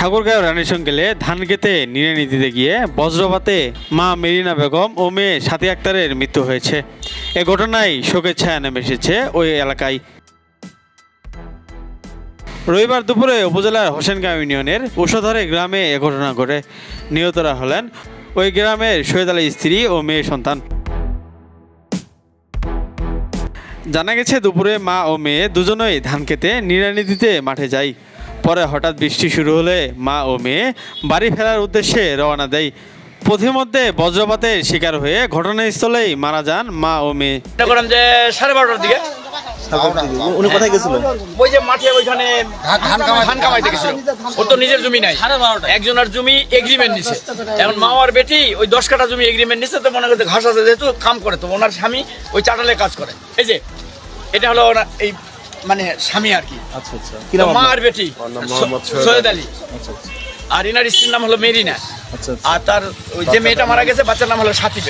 ঠাকুরগাঁও রানীসং গেলে ধান খেতে নিড়ানি দিতে গিয়ে বজ্রপাতে মা মেরিনা বেগম ও মেয়ে সাথী আক্তারের মৃত্যু হয়েছে। এ ঘটনায় শোকের ছায়া নেমে এসেছে ওই এলাকায়। রবিবার দুপুরে উপজেলার হোসেনগাঁও ইউনিয়নের উষধরে গ্রামে এ ঘটনা ঘটে। নিহতরা হলেন ওই গ্রামের শহীদ আলীর স্ত্রী ও মেয়ে সন্তান। জানা গেছে, দুপুরে মা ও মেয়ে দুজনেই ধান খেতে নিড়ানি দিতে মাঠে যায়। পরে হঠাৎ বৃষ্টি শুরু হলে মা ও মেয়ে বাড়ি ফেরার উদ্দেশ্যে রওনা দেয়। পথিমধ্যে বজ্রপাতের শিকার হয়ে ঘটনাস্থলেই মারা যান মা ও মেয়ে। করেন যে সাড়ে বারোটার দিকে? উনি কোথায় গেছিলেন? ওই যে মাঠে ওইখানে ধান কামাইতে গেছিল। ওর তো নিজের জমি নাই। একজনের জমি এগ্রিমেন্ট নিছে। এখন মা আর বেটি ওই দশ কাঠা জমি এগ্রিমেন্ট নিছে তো মনে করতে ঘাস আছে যেহেতু কাম করে তো ওনার স্বামী ওই চাটালে কাজ করে। এই যে এটা হলো ওনার এই মানে স্বামী আর কি। আচ্ছা আচ্ছা। কি নাম মা আর বেটি। সৈয়দ আলী। আচ্ছা আচ্ছা। আর ইনার স্ত্রীর নাম হলো মেরিনা। আচ্ছা আর তার ওই যে মেয়েটা মারা গেছে বাচ্চার নাম হলো সাথী।